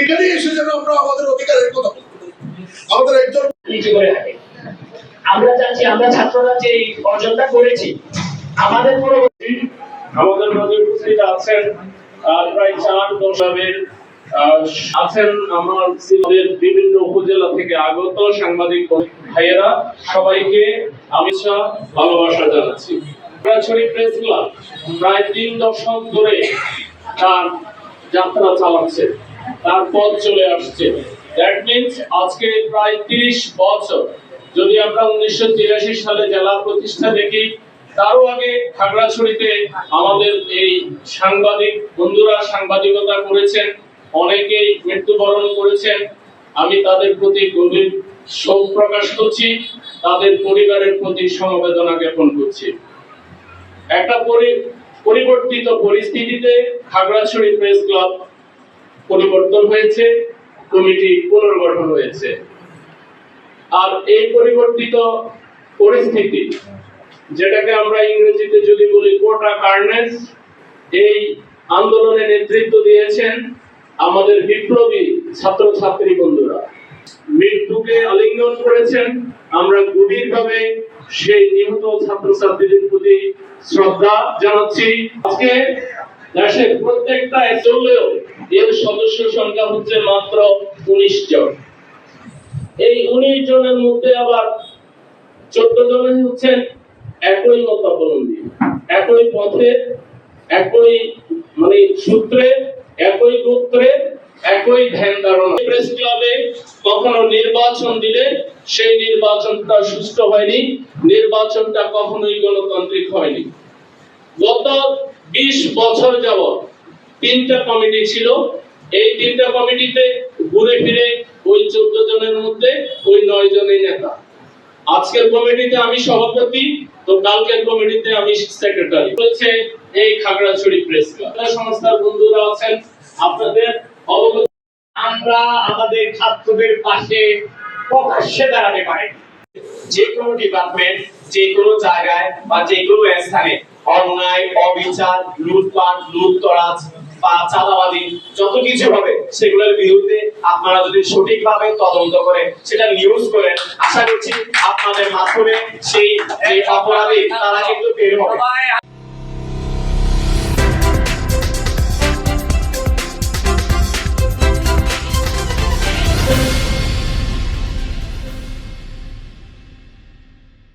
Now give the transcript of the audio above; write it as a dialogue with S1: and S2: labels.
S1: এখানে এসে যেন আমরা আমাদের অধিকারের কথা বলতে পারি। আমাদের একজন
S2: নিচু করে থাকে। আমরা চাচ্ছি আমরা ছাত্ররা যে অর্জনটা করেছি আমাদের পরবর্তী
S3: আমাদের মাঝে উপস্থিত আছেন প্রায় চার আছেন সিলেটের বিভিন্ন উপজেলা থেকে আগত সাংবাদিক ভাইয়েরা। সবাইকে আমি ভালোবাসা জানাচ্ছি। ছড়ি প্রেস ক্লাব প্রায় তিন দশক ধরে তার যাত্রা চালাচ্ছে, তার পথ চলে আসছে। দ্যাট মিনস আজকে প্রায় তিরিশ বছর যদি আমরা উনিশশো তিরাশি সালে জেলা প্রতিষ্ঠা দেখি, তারও আগে খাগড়াছড়িতে আমাদের এই সাংবাদিক বন্ধুরা সাংবাদিকতা করেছেন, অনেকেই মৃত্যুবরণ করেছেন। আমি তাদের প্রতি গভীর শোক প্রকাশ করছি, তাদের পরিবারের প্রতি সমবেদনা জ্ঞাপন করছি। একটা পরিবর্তিত পরিস্থিতিতে খাগড়াছড়ি প্রেস ক্লাব পরিবর্তন হয়েছে, কমিটি পুনর্গঠন হয়েছে। আর এই পরিবর্তিত পরিস্থিতি, যেটাকে আমরা ইংরেজিতে যদি বলি কোটা কার্নেস, এই আন্দোলনে নেতৃত্ব দিয়েছেন আমাদের বিপ্লবী ছাত্র ছাত্রী বন্ধুরা। মৃত্যুকে আলিঙ্গন করেছেন, আমরা গভীরভাবে সেই নিহত ছাত্র ছাত্রীদের প্রতি শ্রদ্ধা জানাচ্ছি। আজকে দেশের প্রত্যেকটা চললেও এর সদস্য সংখ্যা হচ্ছে মাত্র উনিশ জন। এই উনিশ জনের মধ্যে আবার চোদ্দ জনের হচ্ছেন একই মতাবলম্বী। একই পথে, একই মানে সূত্রে, একই গোত্রে, একই ধ্যান ধারণা প্রেস ক্লাবে কখনো নির্বাচন দিলে সেই নির্বাচনটা সুষ্ঠু হয়নি, নির্বাচনটা কখনোই গণতান্ত্রিক হয়নি। গত বিশ বছর যাবৎ তিনটা কমিটি ছিল, এই তিনটা কমিটিতে ঘুরে ফিরে ওই চোদ্দ জনের মধ্যে ওই নয় জনের নেতা। আজকের কমিটিতে আমি সভাপতি, তো কালকের কমিটিতে আমি সেক্রেটারি। হচ্ছে এই খাগড়াছড়ি প্রেস ক্লাব। সংস্থার বন্ধুরা আছেন, আপনাদের অবগত
S2: আমরা আমাদের ছাত্রদের পাশে প্রকাশ্যে দাঁড়াতে পারি যে কোনো ডিপার্টমেন্ট যে কোনো জায়গায় বা যে কোনো স্থানে অন্যায়, অবিচার, লুটপাট, লুটতরাজ বা চাঁদাবাদি যত কিছু হবে, সেগুলোর বিরুদ্ধে আপনারা যদি সঠিকভাবে তদন্ত করে সেটা নিউজ করেন, আশা করছি আপনাদের মাধ্যমে সেই অপরাধী, তারা কিন্তু বের হবে